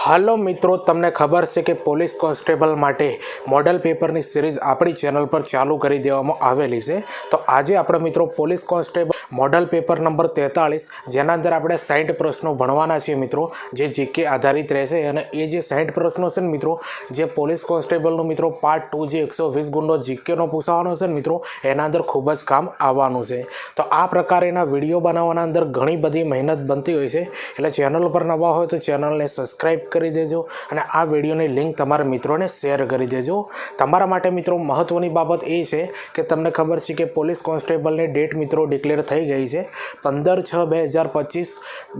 હાલો મિત્રો, તમને ખબર છે કે પોલીસ કોન્સ્ટેબલ માટે મોડલ પેપરની સિરીઝ આપણી ચેનલ પર ચાલુ કરી દેવામાં આવેલી છે. તો આજે આપણે મિત્રો police constable model paper number તેતાળીસ, જેના અંદર આપણે સાઠ પ્રશ્નો ભણવાના છીએ મિત્રો, જે જીકે આધારિત રહેશે. અને એ જે સાઠ પ્રશ્નો છે ને મિત્રો, જે પોલીસ કોન્સ્ટેબલનો મિત્રો પાર્ટ ટુ જે એકસો વીસ ગુણનો જીકેનો પૂછવાનો છે ને મિત્રો, એના અંદર ખૂબ જ કામ આવવાનું છે. તો આ પ્રકારેના વીડિયો બનાવવાના અંદર ઘણી બધી મહેનત બનતી હોય છે. એટલે ચેનલ પર નવા હોય તો ચેનલને સબસ્ક્રાઈબ કરી દેજો અને આ વિડીયોની લિંક તમારા મિત્રોને શેર કરી દેજો. તમારા માટે મિત્રો મહત્ત્વની બાબત એ છે કે તમને ખબર છે કે પોલીસ કોન્સ્ટેબલની ડેટ મિત્રો ડિક્લેર થઈ ગઈ છે પંદર છ બે હજાર પચીસ,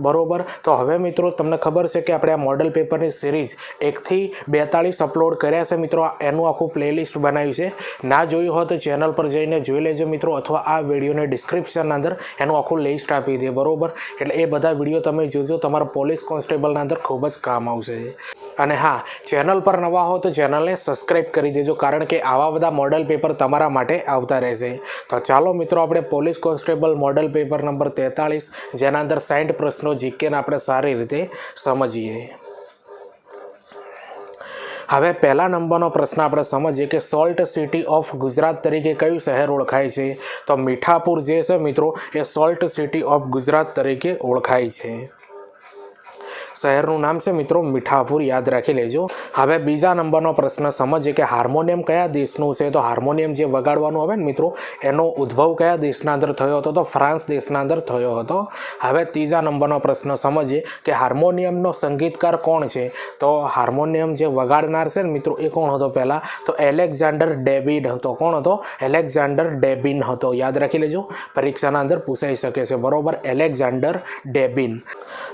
બરોબર? તો હવે મિત્રો તમને ખબર છે કે આપણે આ મોડલ પેપરની સિરીઝ એકથી બેતાળીસ અપલોડ કર્યા છે મિત્રો. એનું આખું પ્લેલિસ્ટ બનાવ્યું છે. ના જોયું હોય તો ચેનલ પર જઈને જોઈ લેજો મિત્રો અથવા આ વિડીયોને ડિસ્ક્રિપ્શનના અંદર એનું આખું લિસ્ટ આપી દે, બરોબર? એટલે એ બધા વીડિયો તમે જોજો. તમારા પોલીસ કોન્સ્ટેબલના અંદર ખૂબ જ કામ આવશે. અને હા, ચેનલ પર નવા હો તો ચેનલને સબસ્ક્રાઈબ કરી દેજો, કારણ કે આવા બધા મોડલ પેપર તમારા માટે આવતા રહેશે. તો ચાલો મિત્રો, આપણે police constable model paper number તેતાળીસ, જેના અંદર સાઠ પ્રશ્નો જીકેને આપણે સારી રીતે સમજીએ. હવે પહેલા નંબરનો પ્રશ્ન આપણે સમજીએ કે સોલ્ટ સિટી ઓફ ગુજરાત તરીકે કયું શહેર ઓળખાય છે? તો મીઠાપુર જે છે મિત્રો, એ સોલ્ટ સિટી ઓફ ગુજરાત તરીકે ઓળખાય છે. શહેરનું નામ છે મિત્રો મીઠાપુર, યાદ રાખી લેજો. હવે બીજા નંબરનો પ્રશ્ન સમજીએ કે હાર્મોનિયમ કયા દેશનું છે? તો હાર્મોનિયમ જે વગાડવાનું આવે ને મિત્રો, એનો ઉદ્ભવ કયા દેશના અંદર થયો હતો? તો ફ્રાન્સ દેશના અંદર થયો હતો. હવે ત્રીજા નંબરનો પ્રશ્ન સમજીએ કે હાર્મોનિયમનો સંગીતકાર કોણ છે? તો હાર્મોનિયમ જે વગાડનાર છે ને મિત્રો, એ કોણ હતો પહેલાં? તો એલેક્ઝાન્ડર ડેબિન હતો. કોણ હતો? એલેક્ઝાન્ડર ડેબિન હતો. યાદ રાખી લેજો. પરીક્ષાના અંદર પૂછાઈ શકે છે. બરોબર? એલેક્ઝાન્ડર ડેબિન.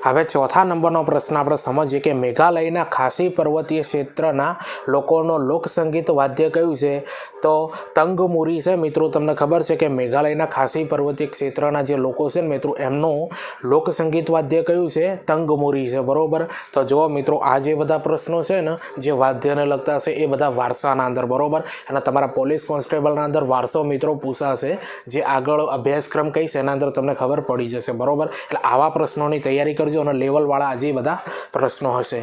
હવે ચોથા નંબરનો પ્રશ્ન આપણે સમજીએ કે મેઘાલયના ખાસી પર્વતીય ક્ષેત્રના લોકોનો લોકસંગીત વાદ્ય કયું છે? તો તંગમુરી છે. મિત્રો, તમને ખબર છે કે મેઘાલયના ખાસી પર્વતીય ક્ષેત્રના જે લોકો છે ને મિત્રો, એમનું લોકસંગીત વાદ્ય કયું છે? તંગમુરી છે. બરોબર? તો જુઓ મિત્રો, આ જે બધા પ્રશ્નો છે ને, જે વાદ્યને લગતા છે, એ બધા વારસાના અંદર, બરોબર? અને તમારા પોલીસ કોન્સ્ટેબલના અંદર વારસો મિત્રો પૂછાશે, જે આગળ અભ્યાસક્રમ કહીશ એના અંદર તમને ખબર પડી જશે, બરોબર? એટલે આવા પ્રશ્નોની તૈયારી કરજો અને લેવલવાળા આજે બધા પ્રશ્નો હશે.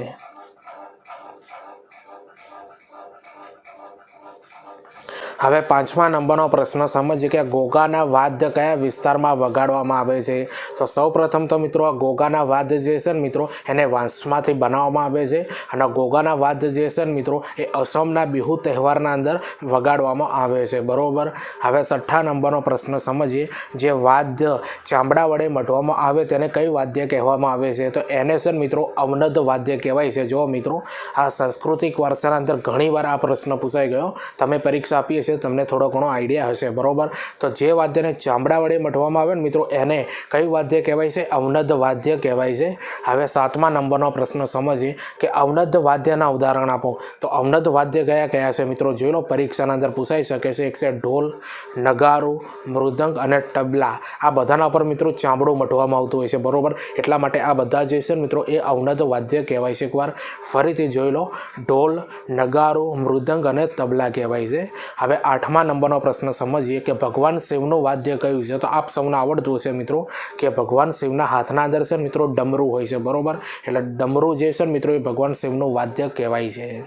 હવે પાંચમા નંબરનો પ્રશ્ન સમજીએ કે ગોગાના વાદ્ય કયા વિસ્તારમાં વગાડવામાં આવે છે? તો સૌ પ્રથમ તો મિત્રો આ ગોગાના વાદ્ય જે છે ને મિત્રો, એને વાંસમાંથી બનાવવામાં આવે છે અને ગોગાના વાદ્ય જે છે ને મિત્રો, એ અસમના બિહુ તહેવારના અંદર વગાડવામાં આવે છે. બરોબર? હવે છઠ્ઠા નંબરનો પ્રશ્ન સમજીએ. જે વાદ્ય ચામડા વડે મટવામાં આવે તેને કયું વાદ્ય કહેવામાં આવે છે? તો એને છે મિત્રો, અવનદ વાદ્ય કહેવાય છે. જો મિત્રો, આ સાંસ્કૃતિક વારસાના અંદર ઘણીવાર આ પ્રશ્ન પૂછાઈ ગયો. તમે પરીક્ષા આપીએ છીએ તમને થોડો ઘણો આઈડિયા હશે, બરોબર? તો જે વાદ્યને ચામડા વડે મઢવામાં આવે ને મિત્રો, એને કયું વાદ્ય કહેવાય છે? અવનદ વાદ્ય કહેવાય છે. હવે સાતમા નંબરનો પ્રશ્ન સમજીએ કે અવનદ વાદ્યના ઉદાહરણ આપો. તો અવનદ વાદ્ય કયા કયા છે મિત્રો? જોઈ લો, પરીક્ષાના અંદર પૂછાઈ શકે છે. એક છે ઢોલ, નગારું, મૃદંગ અને તબલા. આ બધાના પર મિત્રો ચામડું મઢવામાં આવતું હોય છે, બરોબર? એટલા માટે આ બધા જે છે મિત્રો, એ અવનદ વાદ્ય કહેવાય છે. એકવાર ફરીથી જોઈ લો. ઢોલ, નગારું, મૃદંગ અને તબલા કહેવાય છે. હવે આઠમા નંબરનો પ્રશ્ન સમજીએ કે ભગવાન શિવનું વાદ્ય કયું છે? તો આપ સૌને આવડતું હશે મિત્રો કે ભગવાન શિવના હાથના અંદર છે મિત્રો ડમરું હોય છે, બરોબર? એટલે ડમરું જે છે મિત્રો એ ભગવાન શિવનું વાદ્ય કહેવાય છે.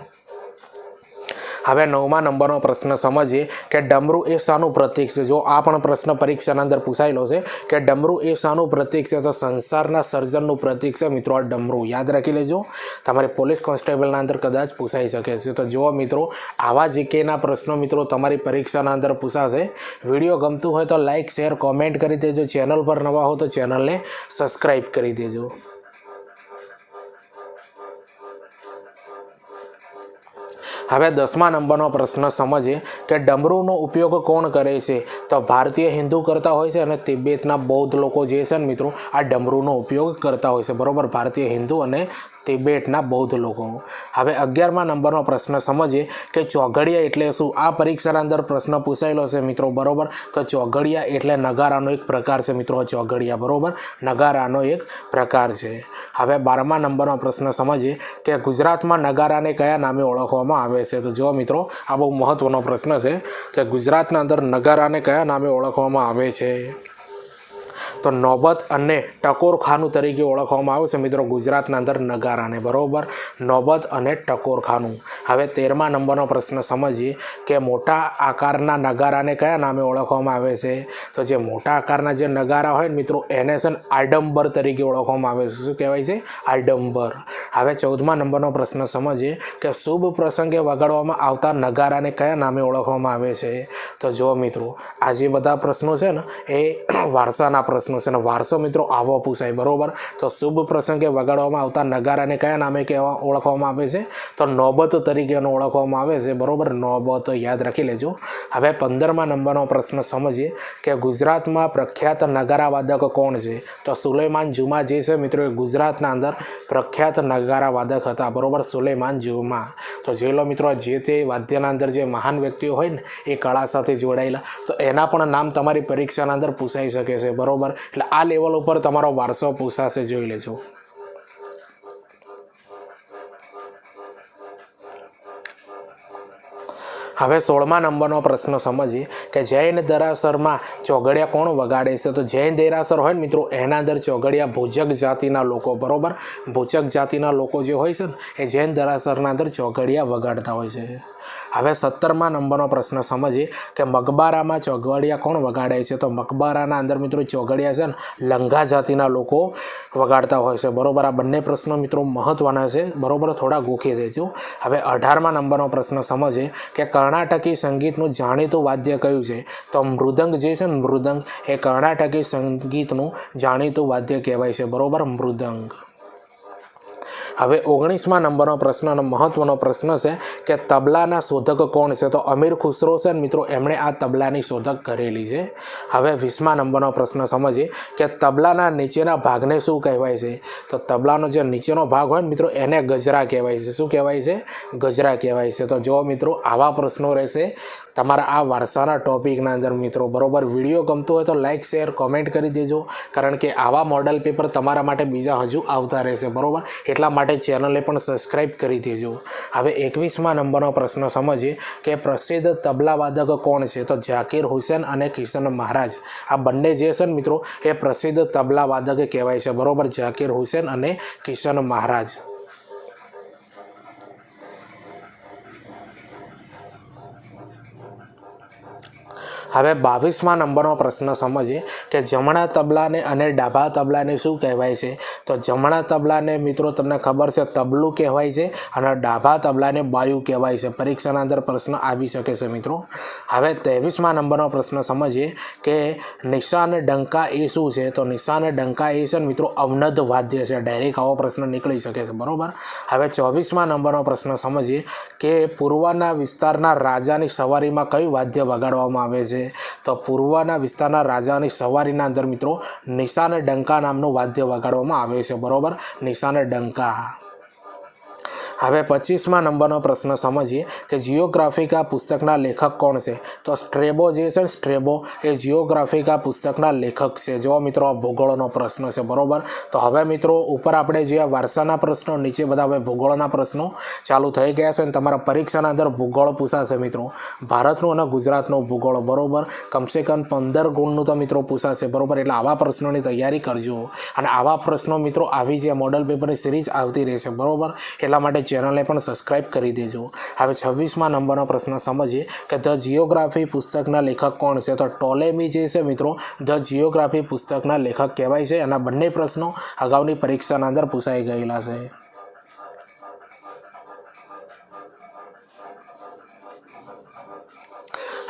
હવે નવમા નંબરનો પ્રશ્ન સમજીએ કે ડમરુ એ શાનું પ્રતીક છે. જો આ પણ પ્રશ્ન પરીક્ષાના અંદર પૂછાયેલો છે કે ડમરુ એ શાનું પ્રતીક છે તો સંસારના સર્જનનું પ્રતીક છે મિત્રો આ ડમરું. યાદ રાખી લેજો. તમારે પોલીસ કોન્સ્ટેબલના અંદર કદાચ પૂછાઈ શકે છે. તો જુઓ મિત્રો, આવા જીકેના પ્રશ્નો મિત્રો તમારી પરીક્ષાના અંદર પૂછાશે. વીડિયો ગમતું હોય તો લાઇક શેર, કોમેન્ટ કરી દેજો. ચેનલ પર નવા હો તો ચેનલને સબસ્ક્રાઈબ કરી દેજો. હવે દસમા નંબરનો પ્રશ્ન સમજીએ કે ડમરૂનો ઉપયોગ કોણ કરે છે? તો ભારતીય હિન્દુ કરતા હોય છે અને તિબેતના બૌદ્ધ લોકો જે છે ને મિત્રો, આ ડમરૂનો ઉપયોગ કરતા હોય છે. બરાબર? ભારતીય હિન્દુ અને તિબેટના બૌદ્ધ લોકો. હવે અગિયારમા નંબરનો પ્રશ્ન સમજીએ કે ચોઘડિયા એટલે શું? આ પરીક્ષાના અંદર પ્રશ્ન પૂછાયેલો છે મિત્રો, બરોબર? તો ચોઘડિયા એટલે નગારાનો એક પ્રકાર છે મિત્રો, ચોઘડિયા, બરોબર? નગારાનો એક પ્રકાર છે. હવે બારમા નંબરનો પ્રશ્ન સમજીએ કે ગુજરાતમાં નગારાને કયા નામે ઓળખવામાં આવે છે? તો જો મિત્રો, આ બહુ મહત્ત્વનો પ્રશ્ન છે કે ગુજરાતના અંદર નગારાને કયા નામે ઓળખવામાં આવે છે? તો નોબત અને ટકોરખાનું તરીકે ઓળખવામાં આવે છે. મિત્રો, ગુજરાતના અંદર નગારાને બરોબર નોબત અને ટકોરખાનું હવે તેરમા નંબરનો પ્રશ્ન સમજીએ કે મોટા આકારના નગારાને કયા નામે ઓળખવામાં આવે છે? તો જે મોટા આકારના જે નગારા હોય ને મિત્રો, એને છે આડંબર તરીકે ઓળખવામાં આવે છે. શું કહેવાય છે? આડંબર. હવે ચૌદમા નંબરનો પ્રશ્ન સમજીએ કે શુભ પ્રસંગે વગાડવામાં આવતા નગારાને કયા નામે ઓળખવામાં આવે છે? તો જો મિત્રો, આ જે બધા પ્રશ્નો છે ને, એ વારસાના પ્રશ્નો છે અને વારસો મિત્રો આવો પૂછાય બરોબર? તો શુભ પ્રસંગે વગાડવામાં આવતા નગારાને કયા નામે કહેવા, ઓળખવામાં આવે છે? તો નોબત તરીકે એનો ઓળખવામાં આવે છે, બરાબર? નોબત, યાદ રાખી લેજો. હવે પંદરમા નંબરનો પ્રશ્ન સમજીએ કે ગુજરાતમાં પ્રખ્યાત નગારા વાદક કોણ છે? તો સુલેમાન જુમા જે છે મિત્રો એ ગુજરાતના અંદર પ્રખ્યાત નગારા વાદક હતા, બરાબર? સુલેમાન જુમા. તો જે લો મિત્રો, જે તે વાદ્યના અંદર જે મહાન વ્યક્તિઓ હોય ને, એ કળા સાથે જોડાયેલા. તો એના પણ નામ તમારી પરીક્ષાના અંદર પૂછાઈ શકે છે, બરોબર? એટલે આ લેવલ ઉપર તમારો વારસો પૂછાશે જોઈ લેજો. હવે સોળમા નંબરનો પ્રશ્ન સમજીએ કે જૈન દેરાસરમાં ચોઘડિયા કોણ વગાડે છે? તો જૈન દેરાસર હોય ને મિત્રો, એના અંદર ચોઘડિયા ભૂજક જાતિના લોકો, બરોબર? ભૂજક જાતિના લોકો જે હોય છે ને, એ જૈન દેરાસરના અંદર ચોઘડિયા વગાડતા હોય છે. હવે સત્તરમા નંબરનો પ્રશ્ન સમજીએ કે મકબારામાં ચોગવાડિયા કોણ વગાડે છે? તો મકબારાના અંદર મિત્રો ચોગડિયા છે ને લંઘા જાતિના લોકો વગાડતા હોય છે. બરોબર? આ બંને પ્રશ્નો મિત્રો મહત્ત્વના છે. બરોબર? થોડા ગોખી દેજો. હવે અઢારમા નંબરનો પ્રશ્ન સમજીએ કે કર્ણાટકી સંગીતનું જાણીતું વાદ્ય કયું છે? તો મૃદંગ જે છે ને મૃદંગ, એ કર્ણાટકી સંગીતનું જાણીતું વાદ્ય કહેવાય છે. બરોબર? મૃદંગ. હવે ઓગણીસમા નંબરનો પ્રશ્ન અને મહત્વનો પ્રશ્ન છે કે તબલાના શોધક કોણ છે? તો અમીર ખુસરો છે મિત્રો, એમણે આ તબલાની શોધક કરેલી છે. હવે વીસમા નંબરનો પ્રશ્ન સમજીએ કે તબલાના નીચેના ભાગને શું કહેવાય છે? તો તબલાનો જે નીચેનો ભાગ હોય મિત્રો, એને ગજરા કહેવાય છે. શું કહેવાય છે? ગજરા કહેવાય છે. તો જો મિત્રો, આવા પ્રશ્નો રહેશે, તમારા આ વારસાના ટોપિકના અંદર મિત્રો, બરોબર? વીડિયો ગમતો હોય તો લાઇક શેર, કોમેન્ટ કરી દેજો. કારણ કે આવા મોડલ પેપર તમારા માટે બીજા હજુ આવતા રહેશે. બરોબર? એટલા માટે ચેનલને પણ સબસ્ક્રાઈબ કરી દેજો. હવે એકવીસમા નંબરનો પ્રશ્ન સમજીએ કે પ્રસિદ્ધ તબલા વાદક કોણ છે? તો ઝાકીર હુસેન અને કિશન મહારાજ. આ બંને જે છે ને મિત્રો, એ પ્રસિદ્ધ તબલા વાદક કહેવાય છે. બરાબર? ઝાકીર હુસેન અને કિશન મહારાજ. હવે બાવીસમા નંબરનો પ્રશ્ન સમજીએ કે જમણા તબલાને અને ડાભા તબલાને શું કહેવાય છે? તો જમણા તબલાને મિત્રો તમને ખબર છે તબલું કહેવાય છે અને ડાભા તબલાને બાયુ કહેવાય છે. પરીક્ષાના અંદર પ્રશ્ન આવી શકે છે મિત્રો. હવે ત્રેવીસમા નંબરનો પ્રશ્ન સમજીએ કે નિશાન ડંકા એ શું છે? તો નિશાન ડંકા એ છે મિત્રો અવનદ વાદ્ય છે. ડાયરેક્ટ આવો પ્રશ્ન નીકળી શકે છે. બરાબર? હવે ચોવીસમા નંબરનો પ્રશ્ન સમજીએ કે પૂર્વના વિસ્તારના રાજાની સવારીમાં કયું વાદ્ય વગાડવામાં આવે છે? તો પૂર્વના વિસ્તારના રાજાની સવારીના અંદર મિત્રો નિશાને ડંકા નામનું વાદ્ય વગાડવામાં આવે છે. બરાબર? નિશાને ડંકા. હવે પચીસમા નંબરનો પ્રશ્ન સમજીએ કે જીઓગ્રાફિકા પુસ્તકના લેખક કોણ છે? તો સ્ટ્રેબો જે છે ને, સ્ટ્રેબો એ જીઓગ્રાફિકા પુસ્તકના લેખક છે. જો મિત્રો, આ ભૂગોળનો પ્રશ્ન છે, બરોબર? તો હવે મિત્રો, ઉપર આપણે જે વારસાના પ્રશ્નો, નીચે બધા હવે ભૂગોળના પ્રશ્નો ચાલુ થઈ ગયા છે અને તમારા પરીક્ષાના અંદર ભૂગોળ પૂછાશે મિત્રો. ભારતનું અને ગુજરાતનું ભૂગોળ, બરોબર? કમસે કમ પંદર ગુણનું તો મિત્રો પૂછાશે, બરોબર? એટલે આવા પ્રશ્નોની તૈયારી કરજો. અને આવા પ્રશ્નો મિત્રો આવી જે મોડલ પેપરની સિરીઝ આવતી રહેશે, બરોબર? એટલા માટે ચેનલને પણ સબસ્ક્રાઇબ કરી દેજો. હવે છવ્વીસમાં નંબરનો પ્રશ્ન સમજીએ કે ધ જિયોગ્રાફી પુસ્તકના લેખક કોણ છે? તો ટોલેમી જે છે મિત્રો, ધ જિયોગ્રાફી પુસ્તકના લેખક કહેવાય છે. એના બંને પ્રશ્નો અગાઉની પરીક્ષાના અંદર પૂછાઈ ગયેલા છે.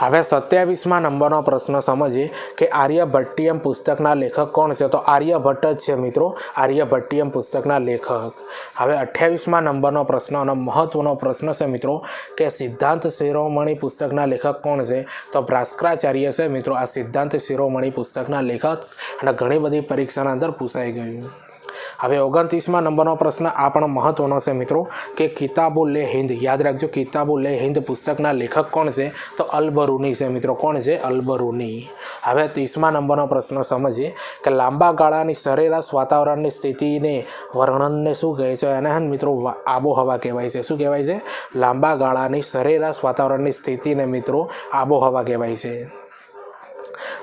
હવે સત્યાવીસમાં નંબરનો પ્રશ્ન સમજીએ કે આર્યભટ્ટિયમ પુસ્તકના લેખક કોણ છે? તો આર્યભટ્ટ જ છે મિત્રો, આર્યભટ્ટિયમ પુસ્તકના લેખક. હવે અઠ્યાવીસમાં નંબરનો પ્રશ્ન અને મહત્વનો પ્રશ્ન છે મિત્રો, કે સિદ્ધાંત શિરોમણી પુસ્તકના લેખક કોણ છે? તો ભાસ્કરાચાર્ય છે મિત્રો, આ સિદ્ધાંત શિરોમણી પુસ્તકના લેખક અને ઘણી બધી પરીક્ષાના અંદર પૂછાઈ ગયું. હવે ઓગણત્રીસમાં નંબરનો પ્રશ્ન આ પણ મહત્વનો છે મિત્રો, કે કિતાબુ લે હિન્દ. યાદ રાખજો, કિતાબુ લે હિન્દ પુસ્તકના લેખક કોણ છે? તો અલબરૂની છે મિત્રો. કોણ છે? અલબરૂની. હવે ત્રીસમા નંબરનો પ્રશ્ન સમજીએ, કે લાંબા ગાળાની સરેરાશ વાતાવરણની સ્થિતિને વર્ણનને શું કહે છે? હે મિત્રો આબોહવા કહેવાય છે. શું કહેવાય છે? લાંબા ગાળાની સરેરાશ વાતાવરણની સ્થિતિને મિત્રો આબોહવા કહેવાય છે.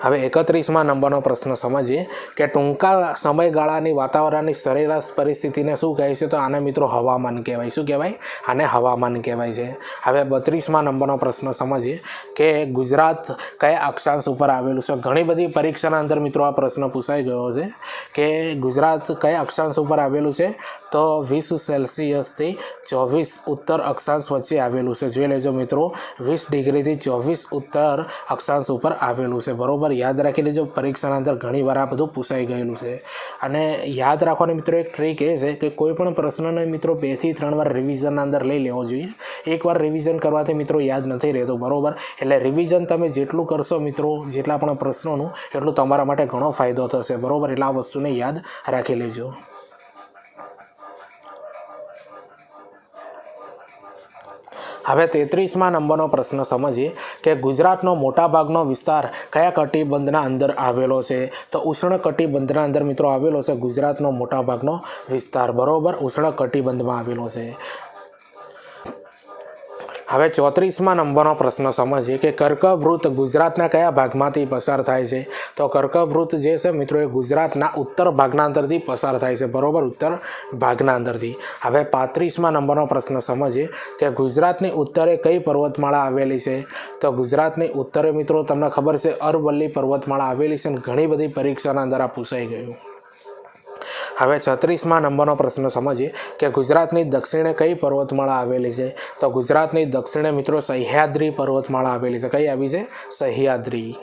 હવે એકત્રીસમાં નંબરનો પ્રશ્ન સમજીએ કે ટૂંકા સમયગાળાની વાતાવરણની સરેરાશ પરિસ્થિતિને શું કહે છે? તો આને મિત્રો હવામાન કહેવાય. શું કહેવાય? આને હવામાન કહેવાય છે. હવે બત્રીસમાં નંબરનો પ્રશ્ન સમજીએ કે ગુજરાત કયા અક્ષાંશ ઉપર આવેલું છે? ઘણી બધી પરીક્ષાના અંદર મિત્રો આ પ્રશ્ન પૂછાઈ ગયો છે કે ગુજરાત કયા અક્ષાંશ ઉપર આવેલું છે? તો વીસ સેલ્સિયસથી ચોવીસ ઉત્તર અક્ષાંશ વચ્ચે આવેલું છે. જોઈ લેજો મિત્રો, વીસ ડિગ્રીથી ચોવીસ ઉત્તર અક્ષાંશ ઉપર આવેલું છે. બરોબર? યાદ રાખી લેજો પરીક્ષાના અંદર ઘણી વાર આ બધું પૂછાઈ ગયેલું છે. અને યાદ રાખવાની મિત્રો એક ટ્રીક એ છે કે કોઈ પણ પ્રશ્નને મિત્રો બેથી ત્રણ વાર રિવિઝનના અંદર લઈ લેવો જોઈએ. એકવાર રિવિઝન કરવાથી મિત્રો યાદ નથી રહેતો, બરોબર? એટલે રિવિઝન તમે જેટલું કરશો મિત્રો, જેટલા પણ પ્રશ્નોનું, એટલું તમારા માટે ઘણો ફાયદો થશે, બરોબર? એટલે આ વસ્તુને યાદ રાખી લેજો. હવે તેત્રીસમાં નંબરનો પ્રશ્ન સમજીએ કે ગુજરાતનો મોટાભાગનો વિસ્તાર કયા કટિબંધના અંદર આવેલો છે? તો ઉષ્ણ કટિબંધના અંદર મિત્રો આવેલો છે ગુજરાતનો મોટાભાગનો વિસ્તાર. બરોબર? ઉષ્ણ કટિબંધમાં આવેલો છે. હવે ચોત્રીસમાં નંબરનો પ્રશ્ન સમજીએ કે કર્કવૃત ગુજરાતના કયા ભાગમાંથી પસાર થાય છે? તો કર્કવૃત જે છે મિત્રો એ ગુજરાતના ઉત્તર ભાગના અંદરથી પસાર થાય છે. બરોબર? ઉત્તર ભાગના અંદરથી હવે પાંત્રીસમાં નંબરનો પ્રશ્ન સમજીએ કે ગુજરાતની ઉત્તરે કઈ પર્વતમાળા આવેલી છે? તો ગુજરાતની ઉત્તરે મિત્રો તમને ખબર છે અરવલ્લી પર્વતમાળા આવેલી છે અને ઘણી બધી પરીક્ષાના અંદર આ પૂછાઈ ગયું. હવે છત્રીસમાં નંબરનો પ્રશ્ન સમજીએ કે ગુજરાતની દક્ષિણે કઈ પર્વતમાળા આવેલી છે? તો ગુજરાતની દક્ષિણે મિત્રો સહ્યાદ્રી પર્વતમાળા આવેલી છે. કઈ આવી છે? સહ્યાદ્રી.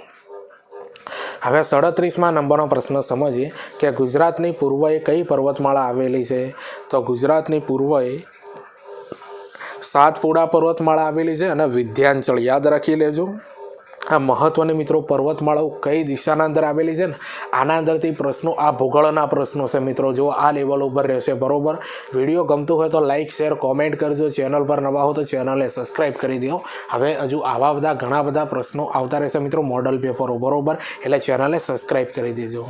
હવે સડત્રીસમાં નંબરનો પ્રશ્ન સમજીએ કે ગુજરાતની પૂર્વએ કઈ પર્વતમાળા આવેલી છે? તો ગુજરાતની પૂર્વએ સાતપુડા પર્વતમાળા આવેલી છે અને વિધ્યાંચળ યાદ રાખી લેજો. આ મહત્વની મિત્રો પર્વતમાળાઓ કઈ દિશાના અંદર આવેલી છે ને? આના અંદરથી પ્રશ્નો, આ ભૂગોળના પ્રશ્નો છે મિત્રો. જો આ લેવલ ઉપર રહેશે, બરોબર? વીડિયો ગમતું હોય તો લાઇક શેર કોમેન્ટ કરજો. ચેનલ પર નવા હો તો ચેનલને સબસ્ક્રાઈબ કરી દો. હવે હજુ આવા બધા ઘણા બધા પ્રશ્નો આવતા રહેશે મિત્રો મોડલ પેપરો બરોબર? એટલે ચેનલને સબસ્ક્રાઈબ કરી દેજો.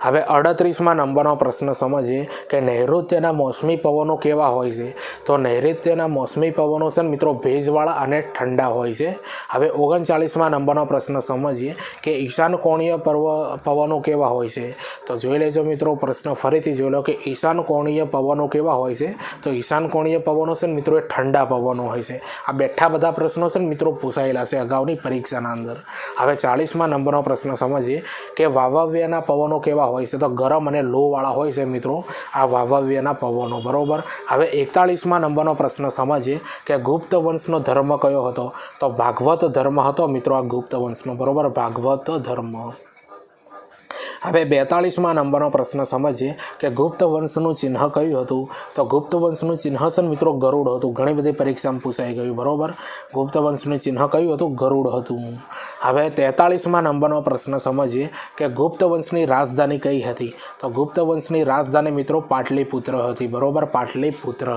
હવે અડત્રીસમાં નંબરનો પ્રશ્ન સમજીએ કે નૈઋત્યના મોસમી પવનો કેવા હોય છે? તો નૈઋત્યના મોસમી પવનો છે મિત્રો ભેજવાળા અને ઠંડા હોય છે. હવે ઓગણચાલીસમાં નંબરનો પ્રશ્ન સમજીએ કે ઈશાન કોણીય પર્વ, પવનો કેવા હોય છે? તો જોઈ લેજો મિત્રો પ્રશ્ન ફરીથી જોઈ લો કે ઈશાન કોણીય પવનો કેવા હોય છે? તો ઈશાન કોણીય પવનો છે મિત્રો એ ઠંડા પવનો હોય છે. આ બેઠા બધા પ્રશ્નો છે મિત્રો પૂછાયેલા છે અગાઉની પરીક્ષાના અંદર. હવે ચાલીસમાં નંબરનો પ્રશ્ન સમજીએ કે વાવવ્યના પવનો કેવા હોય છે. તો ગરમ અને લોવાળા હોય છે મિત્રો આ વાવાવ્યના પવનો, બરાબર? હવે એકતાળીસમાં નંબરનો પ્રશ્ન સમજીએ કે ગુપ્ત વંશનો ધર્મ કયો હતો? તો ભાગવત ધર્મ હતો મિત્રો આ ગુપ્ત વંશનો, બરાબર? ભાગવત ધર્મ. હવે બેતાળીસમાં નંબરનો પ્રશ્ન સમજીએ કે ગુપ્ત વંશનું ચિહ્ન કયું હતું? તો ગુપ્ત વંશનું ચિહ્ન છે મિત્રો ગરુડ હતું. ઘણી બધી પરીક્ષામાં પૂછાઈ ગયું, બરોબર? ગુપ્ત વંશનું ચિહ્ન કયું હતું? ગરુડ હતું. હવે તેતાળીસમાં નંબરનો પ્રશ્ન સમજીએ કે ગુપ્ત વંશની રાજધાની કઈ હતી? તો ગુપ્ત વંશની રાજધાની મિત્રો પાટલીપુત્ર હતી, બરોબર? પાટલીપુત્ર.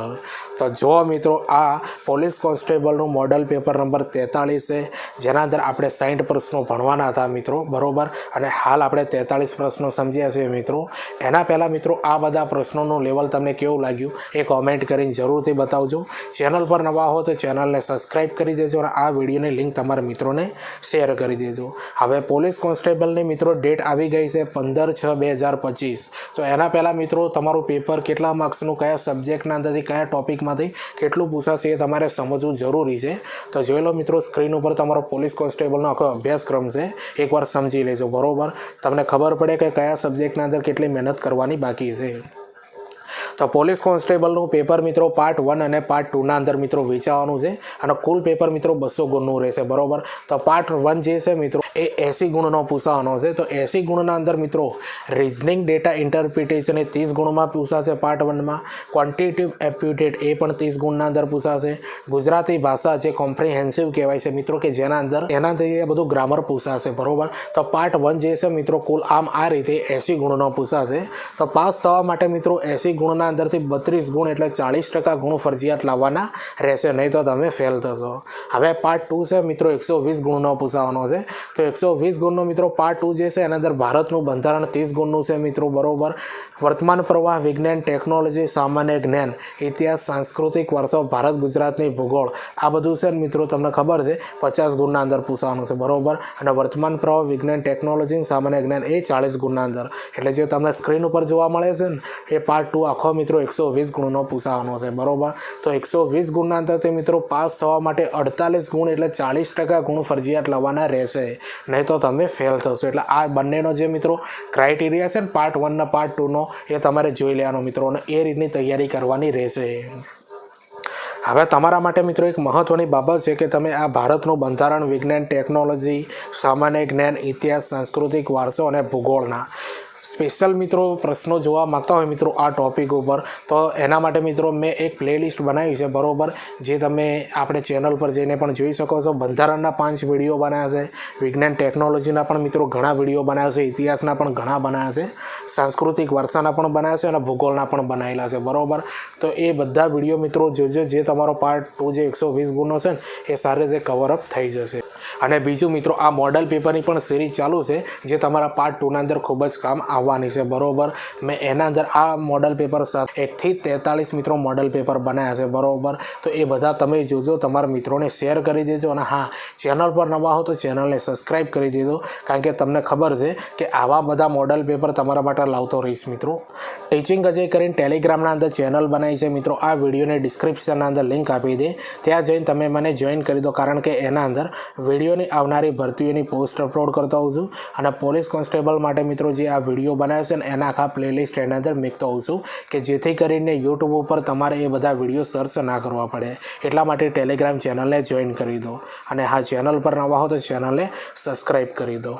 તો જો મિત્રો આ પોલીસ કોન્સ્ટેબલનું મોડલ પેપર નંબર તેતાળીસ છે, જેના અંદર આપણે સાઠ પ્રશ્નો ભણવાના હતા મિત્રો, બરોબર? અને હાલ આપણે તેતાળીસ પ્રશ્નો સમજ્યા છે મિત્રો. એના પહેલાં મિત્રો આ બધા પ્રશ્નોનું લેવલ તમને કેવું લાગ્યું એ કોમેન્ટ કરીને જરૂરથી બતાવજો. ચેનલ પર નવા હો તો ચેનલને સબસ્ક્રાઈબ કરી દેજો અને આ વિડીયોની લિંક તમારા મિત્રોને શેર કરી દેજો. હવે પોલીસ કોન્સ્ટેબલની મિત્રો ડેટ આવી ગઈ છે પંદર છ બે હજાર પચીસ. તો એના પહેલાં મિત્રો તમારું પેપર કેટલા માર્ક્સનું કયા સબ્જેક્ટના અંદરથી, કયા ટોપિકમાંથી કેટલું પૂછાશે એ તમારે સમજવું જરૂરી છે. તો જોઈ લો મિત્રો સ્ક્રીન ઉપર તમારો પોલીસ કોન્સ્ટેબલનો આખો અભ્યાસક્રમ છે. એકવાર સમજી લેજો. બરોબર? તમને ખબર પડે કે કયા સબ્જેક્ટના અંદર કેટલી મહેનત કરવાની બાકી છે. તો પોલીસ કોન્સ્ટેબલનું પેપર મિત્રો પાર્ટ વન અને પાર્ટ ટુના અંદર મિત્રો વેચાવાનું છે અને કુલ પેપર મિત્રો બસો ગુણનું રહેશે, બરોબર? તો પાર્ટ વન જે છે મિત્રો, એ એંસી ગુણનો પૂછાવાનો છે. તો એસી ગુણના અંદર મિત્રો રિઝનિંગ ડેટા ઇન્ટરપ્રિટેશન એ ત્રીસ ગુણમાં પૂછાશે પાર્ટ વનમાં. ક્વોન્ટિટિવ એપ્યુટેડ એ પણ ત્રીસ ગુણના અંદર પૂછાશે. ગુજરાતી ભાષા જે કોમ્પ્રિહેન્સિવ કહેવાય છે મિત્રો કે જેના અંદર એનાથી એ બધું ગ્રામર પૂછાશે, બરોબર? તો પાર્ટ વન જે છે મિત્રો, કુલ આમ આ રીતે એંસી ગુણનો પૂછાશે. તો પાસ થવા માટે મિત્રો, એંસી ગુણના અંદરથી બત્રીસ ગુણ એટલે ચાળીસ ટકા ગુણ ફરજિયાત લાવવાના રહેશે. નહીં તો તમે ફેલ થશો. હવે પાર્ટ ટુ છે મિત્રો, એકસો વીસ ગુણનો પૂછાવાનો છે. તો એકસો વીસ ગુણનો મિત્રો પાર્ટ ટુ જે છે, એના અંદર ભારતનું બંધારણ ત્રીસ ગુણનું છે મિત્રો, બરોબર? વર્તમાન પ્રવાહ, વિજ્ઞાન ટેકનોલોજી સામાન્ય જ્ઞાન, ઇતિહાસ, સાંસ્કૃતિક વારસો, ભારત, ગુજરાતની ભૂગોળ, આ બધું છે મિત્રો તમને ખબર છે, પચાસ ગુણના અંદર પૂછવાનું છે, બરોબર? અને વર્તમાન પ્રવાહ, વિજ્ઞાન ટેકનોલોજી સામાન્ય જ્ઞાન, એ ચાળીસ ગુણના અંદર. એટલે જે તમને સ્ક્રીન ઉપર જોવા મળે છે ને, એ પાર્ટ ટુ આખો મિત્રો એકસો વીસ ગુણનો પૂછાવાનો છે, બરોબર? તો એકસો વીસ ગુણના અંતરથી મિત્રો પાસ થવા માટે અડતાલીસ ગુણ એટલે ચાળીસ ટકા ગુણ ફરજિયાત લાવવાના રહેશે. નહીં તો તમે ફેલ થશો. એટલે આ બંનેનો જે મિત્રો ક્રાઇટેરિયા છે ને પાર્ટ વનના પાર્ટ ટુનો એ તમારે જોઈ લેવાનો મિત્રો અને એ રીતની તૈયારી કરવાની રહેશે. હવે તમારા માટે મિત્રો એક મહત્ત્વની બાબત છે કે તમે આ ભારતનું બંધારણ, વિજ્ઞાન ટેકનોલોજી સામાન્ય જ્ઞાન, ઇતિહાસ, સાંસ્કૃતિક વારસો અને ભૂગોળના સ્પેશિયલ મિત્રો પ્રશ્નો જોવા માગતા હોય મિત્રો આ ટોપિક ઉપર, તો એના માટે મિત્રો મેં એક પ્લેલિસ્ટ બનાવી છે, બરોબર? જે તમે આપણે ચેનલ પર જઈને પણ જોઈ શકો છો. બંધારણના પાંચ વીડિયો બનાવ્યા છે. વિજ્ઞાન ટેકનોલોજીના પણ મિત્રો ઘણા વીડિયો બનાવ્યા છે. ઇતિહાસના પણ ઘણા બનાવ્યા છે. સાંસ્કૃતિક વારસાના પણ બનાવ્યા છે અને ભૂગોળના પણ બનાવેલા છે, બરોબર? તો એ બધા વીડિયો મિત્રો જોજો, જે તમારો પાર્ટ ટુ જે એકસો વીસ ગુણનો છે ને, એ સારી રીતે કવરઅપ થઈ જશે. અને બીજું મિત્રો, આ મોડલ પેપરની પણ સિરીઝ ચાલુ છે, જે તમારા પાર્ટ ટુના અંદર ખૂબ જ કામ આવવાની છે. બરોબર? મેં એના અંદર આ મોડલ પેપર એકથી તેતાલીસ મિત્રો મોડલ પેપર બનાવ્યા છે. બરોબર? તો એ બધા તમે જોજો, તમારા મિત્રોને શેર કરી દેજો અને હા ચેનલ પર નવા હો તો ચેનલને સબસ્ક્રાઈબ કરી દેજો, કારણ કે તમને ખબર છે કે આવા બધા મોડલ પેપર તમારા માટે લાવતો રહીશ મિત્રો. ટીચિંગ અજય કરીને ટેલિગ્રામના અંદર ચેનલ બનાવી છે મિત્રો. આ વિડીયોને ડિસ્ક્રિપ્શનના અંદર લિંક આપી દે. ત્યાં જઈને તમે મને જોઈન કરી દો, કારણ કે એના અંદર વિડીયોની આવનારી ભરતીઓની પોસ્ટ અપલોડ કરતો હોઉં છું. અને પોલીસ કોન્સ્ટેબલ માટે મિત્રો જે આ વીડિયો બનાવે છે ને, એના આખા પ્લેલિસ્ટ એના અંદર મૂકતો હોઉં છું કે જેથી કરીને યુટ્યુબ ઉપર તમારે એ બધા વીડિયો સર્ચ ના કરવા પડે. એટલા માટે ટેલિગ્રામ ચેનલને જોઈન કરી દો. અને હા ચેનલ પર નવા હો તો ચેનલને સબસ્ક્રાઈબ કરી દો.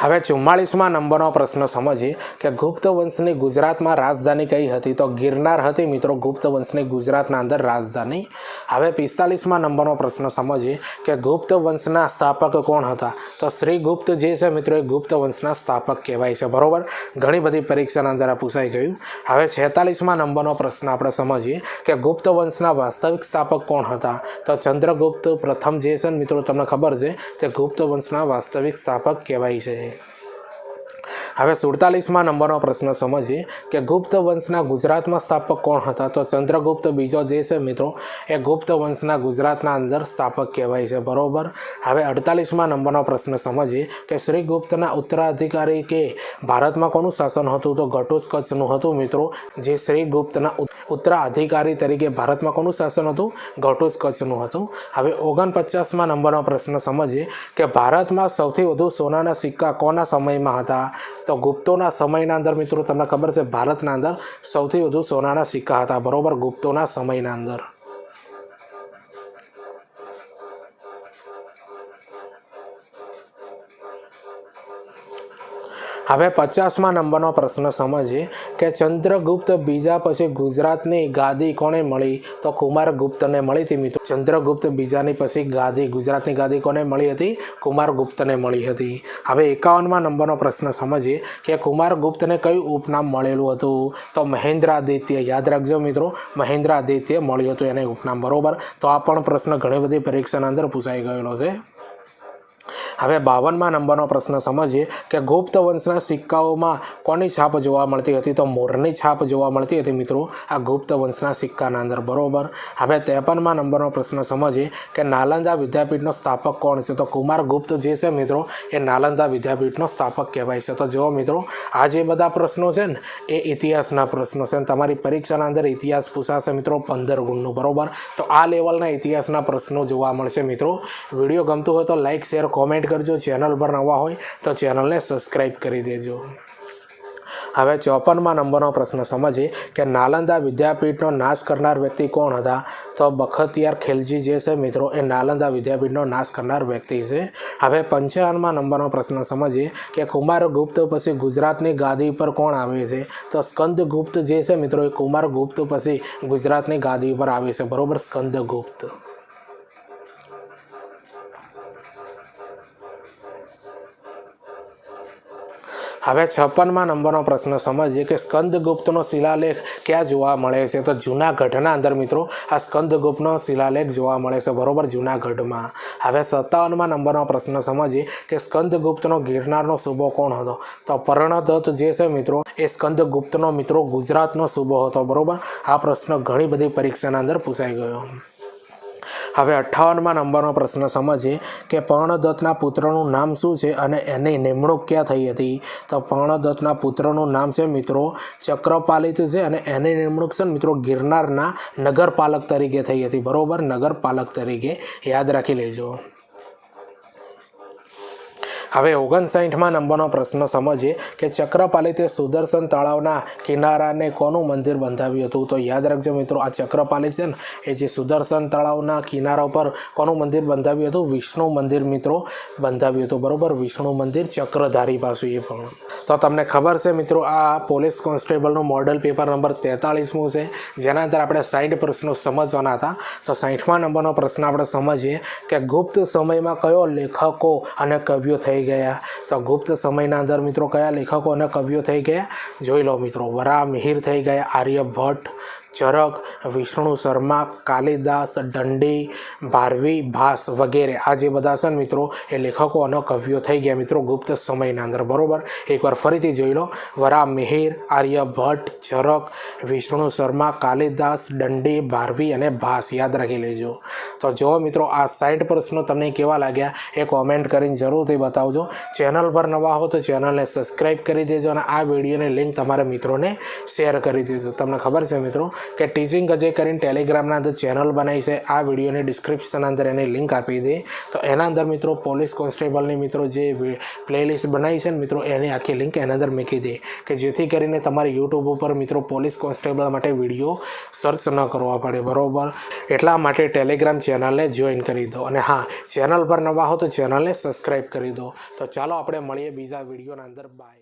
હવે ચુમ્માળીસમાં નંબરનો પ્રશ્ન સમજીએ કે ગુપ્ત વંશની ગુજરાતમાં રાજધાની કઈ હતી? તો ગિરનાર હતી મિત્રો, ગુપ્ત વંશની ગુજરાતના અંદર રાજધાની. હવે પિસ્તાલીસમાં નંબરનો પ્રશ્ન સમજીએ કે ગુપ્ત વંશના સ્થાપક કોણ હતા? તો શ્રીગુપ્ત જે છે મિત્રો, એ ગુપ્ત વંશના સ્થાપક કહેવાય છે, બરાબર? ઘણી બધી પરીક્ષાના અંદર આ પૂછાઈ ગયું. હવે છેતાલીસમાં નંબરનો પ્રશ્ન આપણે સમજીએ કે ગુપ્ત વંશના વાસ્તવિક સ્થાપક કોણ હતા? તો ચંદ્રગુપ્ત પ્રથમ જે છે મિત્રો, તમને ખબર છે તે ગુપ્ત વંશના વાસ્તવિક સ્થાપક કહેવાય છે. હવે સુડતાલીસમાં નંબરનો પ્રશ્ન સમજીએ કે ગુપ્ત વંશના ગુજરાતમાં સ્થાપક કોણ હતા? તો ચંદ્રગુપ્ત, બીજો જે છે મિત્રો, એ ગુપ્ત વંશના ગુજરાતના અંદર સ્થાપક કહેવાય છે. બરોબર? હવે અડતાલીસમાં નંબરનો પ્રશ્ન સમજીએ કે શ્રીગુપ્તના ઉત્તરાધિકારી કે ભારતમાં કોનું શાસન હતું? તો ઘટોત્કચનું હતું મિત્રો, જે શ્રીગુપ્તના ઉત્તરાધિકારી તરીકે ભારતમાં કોનું શાસન હતું? ઘટોત્કચનું હતું. હવે ઓગણપચાસમાં નંબરનો પ્રશ્ન સમજીએ કે ભારતમાં સૌથી વધુ સોનાના સિક્કા કોના સમયમાં હતા? તો ગુપ્તોના સમયના અંદર મિત્રો તમને ખબર છે, ભારતના અંદર સૌથી વધુ સોનાના સિક્કા હતા. બરોબર? ગુપ્તોના સમયના અંદર. હવે પચાસમાં નંબરનો પ્રશ્ન સમજીએ કે ચંદ્રગુપ્ત બીજા પછી ગુજરાતની ગાદી કોને મળી? તો કુમારગુપ્તને મળી હતી મિત્રો. ચંદ્રગુપ્ત બીજાની પછી ગાદી, ગુજરાતની ગાદી કોને મળી હતી? કુમારગુપ્તને મળી હતી. હવે એકાવનમાં નંબરનો પ્રશ્ન સમજીએ કે કુમારગુપ્તને કયું ઉપનામ મળેલું હતું? તો મહેન્દ્રાદિત્ય. યાદ રાખજો મિત્રો, મહેન્દ્રાદિત્ય મળ્યું હતું એને ઉપનામ. બરોબર? તો આ પણ પ્રશ્ન ઘણી બધી પરીક્ષાના અંદર પૂછાઈ ગયેલો છે. હવે બાવનમાં નંબરનો પ્રશ્ન સમજીએ કે ગુપ્ત વંશના સિક્કાઓમાં કોની છાપ જોવા મળતી હતી? તો મોરની છાપ જોવા મળતી હતી મિત્રો, આ ગુપ્ત વંશના સિક્કાના અંદર, બરોબર? હવે ત્રેપનમાં નંબરનો પ્રશ્ન સમજીએ કે નાલંદા વિદ્યાપીઠનો સ્થાપક કોણ છે? તો કુમાર ગુપ્ત જે છે મિત્રો, એ નાલંદા વિદ્યાપીઠનો સ્થાપક કહેવાય છે. તો જુઓ મિત્રો, આ જે બધા પ્રશ્નો છે ને, એ ઇતિહાસના પ્રશ્નો છે. તમારી પરીક્ષાના અંદર ઇતિહાસ પૂછાશે મિત્રો પંદર ગુણનું, બરોબર? તો આ લેવલના ઇતિહાસના પ્રશ્નો જોવા મળશે મિત્રો. વીડિયો ગમતું હોય તો લાઇક શેર કોમેન્ટ કરજો ચેનલ પર નવા હોય તો ચેનલને સબસ્ક્રાઈબ કરી દેજો. હવે ચોપનમાં નંબરનો પ્રશ્ન સમજીએ કે નાલંદા વિદ્યાપીઠનો નાશ કરનાર વ્યક્તિ કોણ હતા? તો બખતિયાર ખિલજી જે છે મિત્રો, એ નાલંદા વિદ્યાપીઠનો નાશ કરનાર વ્યક્તિ છે. હવે પંચાવનમાં નંબરનો પ્રશ્ન સમજીએ કે કુમારગુપ્ત પછી ગુજરાતની ગાદી પર કોણ આવે છે? તો સ્કંદગુપ્ત જે છે મિત્રો, એ કુમારગુપ્ત પછી ગુજરાતની ગાદી પર આવે છે. બરોબર, સ્કંદગુપ્ત. હવે છપ્પનમાં નંબરનો પ્રશ્ન સમજીએ કે સ્કંદગુપ્તનો શિલાલેખ ક્યાં જોવા મળે છે? તો જૂનાગઢના અંદર મિત્રો, આ સ્કંદગુપ્તનો શિલાલેખ જોવા મળે છે બરોબર જૂનાગઢમાં. હવે સત્તાવનમાં નંબરનો પ્રશ્ન સમજીએ કે સ્કંદગુપ્તનો ગિરનારનો સૂબો કોણ હતો? તો પર્ણદત્ત જે છે મિત્રો, એ સ્કંદગુપ્તનો મિત્રો ગુજરાતનો સૂબો હતો બરોબર? આ પ્રશ્ન ઘણી બધી પરીક્ષાના અંદર પૂછાઈ ગયો. હવે અઠ્ઠાવનમાં નંબરનો પ્રશ્ન સમજીએ કે પર્ણદત્તના પુત્રનું નામ શું છે અને એની નિમણૂક ક્યાં થઈ હતી? તો પર્ણદત્તના પુત્રનું નામ છે મિત્રો ચક્રપાલિત છે અને એની નિમણૂક છે મિત્રો ગિરનારના નગરપાલક તરીકે થઈ હતી. બરોબર? નગરપાલક તરીકે. યાદ રાખી લેજો. હવે ઓગણસાઠમાં નંબરનો પ્રશ્ન સમજીએ કે ચક્રપાલિતે સુદર્શન તળાવના કિનારાને કોનું મંદિર બંધાવ્યું હતું? તો યાદ રાખજો મિત્રો, આ ચક્રપાલી છે ને, એ જે સુદર્શન તળાવના કિનારા ઉપર કોનું મંદિર બંધાવ્યું હતું? વિષ્ણુ મંદિર મિત્રો બંધાવ્યું હતું. બરોબર? વિષ્ણુ મંદિર ચક્રધારી પાછું એ પણ. તો તમને ખબર છે મિત્રો, આ પોલીસ કોન્સ્ટેબલનું મોડલ પેપર નંબર તેતાળીસમું છે. જેના અંદર આપણે સાઠ પ્રશ્નો સમજવાના હતા. તો સાઠમાં નંબરનો પ્રશ્ન આપણે સમજીએ કે ગુપ્ત સમયમાં કયો લેખકો અને કવિઓ થઈ ગયા. તો ગુપ્ત સમયના અંદર મિત્રો કયા લેખકો અને કવિઓ થઈ ગયા? જોઈ લો મિત્રો વરા મિહિર થઈ ગયા, આર્યભટ્ટ ચરક, વિષ્ણુ શર્મા, કાલિદાસ, દંડી, ભારવી, ભાસ વગેરે. આ જે બધા છે મિત્રો, એ લેખકો અને કવિઓ થઈ ગયા મિત્રો ગુપ્ત સમયના અંદર. બરોબર? એકવાર ફરીથી જોઈ લો. વરા મિહિર આર્યભટ્ટ ચરક, વિષ્ણુ શર્મા, કાલિદાસ, દંડી, ભારવી અને ભાસ. યાદ રાખી લેજો. તો જો મિત્રો, આ સાઠ પ્રશ્નો તમને કેવા લાગ્યા, એ કોમેન્ટ કરીને જરૂરથી બતાવજો. ચેનલ પર નવા હો તો ચેનલને સબસ્ક્રાઈબ કરી દેજો અને આ વિડીયોની લિંક તમારા મિત્રોને શેર કરી દેજો. તમને ખબર છે મિત્રો કે ટીચિંગ અજય કરીને ટેલિગ્રામના અંદર ચેનલ બનાવી છે. આ વિડીયોની ડિસ્ક્રિપ્શન અંદર એની લિંક આપી દે. તો એના અંદર મિત્રો પોલીસ કોન્સ્ટેબલની મિત્રો જે પ્લેલિસ્ટ બનાવી છે ને મિત્રો, એની આખી લિંક એના અંદર મૂકી દે. કે જેથી કરીને તમારે યુટ્યુબ ઉપર મિત્રો પોલીસ કોન્સ્ટેબલ માટે વીડિયો સર્ચ ન કરવા પડે. બરોબર? એટલા માટે ટેલિગ્રામ ચેનલને જોઈન કરી દો. અને હા ચેનલ પર નવા હો તો ચેનલને સબસ્ક્રાઈબ કરી દો. તો ચાલો આપણે મળીએ બીજા વિડીયોના અંદર. બાય